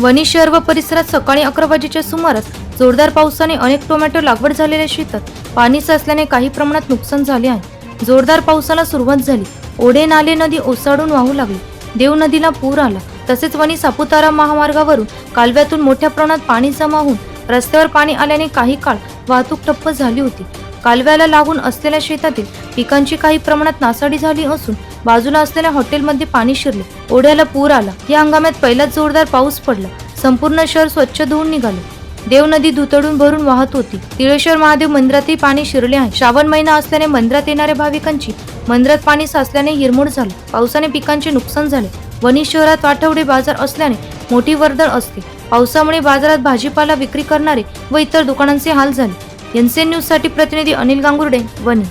वणी शहर व परिसरात सकाळी अकरा वाजेच्या सुमारास जोरदार पावसाने अनेक टोमॅटो लागवड झालेल्या शेतात पाणी साचल्याने काही प्रमाणात नुकसान झाले आहे. जोरदार पावसाला सुरुवात झाली. ओढे नाले नदी ओसाडून वाहू लागली. देव नदीला पूर आला. तसेच वणी सापुतारा महामार्गावरून कालव्यातून मोठ्या प्रमाणात पाणी जमा होऊन रस्त्यावर पाणी आल्याने काही काळ वाहतूक ठप्प झाली होती. कालव्याला लागून असलेल्या शेतातील पिकांची काही प्रमाणात नासाडी झाली असून बाजूला असलेल्या हॉटेलमध्ये पाणी शिरले. ओढ्याला पूर आला. या हंगामात पहिलाच जोरदार पाऊस पडला. संपूर्ण शहर स्वच्छ धुवून निघाले. देव नदी धुतडून भरून वाहत होती. तिळेश्वर महादेव मंदिरातही पाणी शिरले आहे. श्रावण महिना असल्याने मंदिरात येणाऱ्या भाविकांची मंदिरात पाणी साचल्याने हिरमोड झाली. पावसाने पिकांचे नुकसान झाले. वणी शहरात आठवडे बाजार असल्याने मोठी वर्दळ असते. पावसामुळे बाजारात भाजीपाला विक्री करणारे व इतर दुकानांचे हाल झाले. एनसीएन न्यूजसाठी प्रतिनिधी अनिल गांगुर्डे वणी.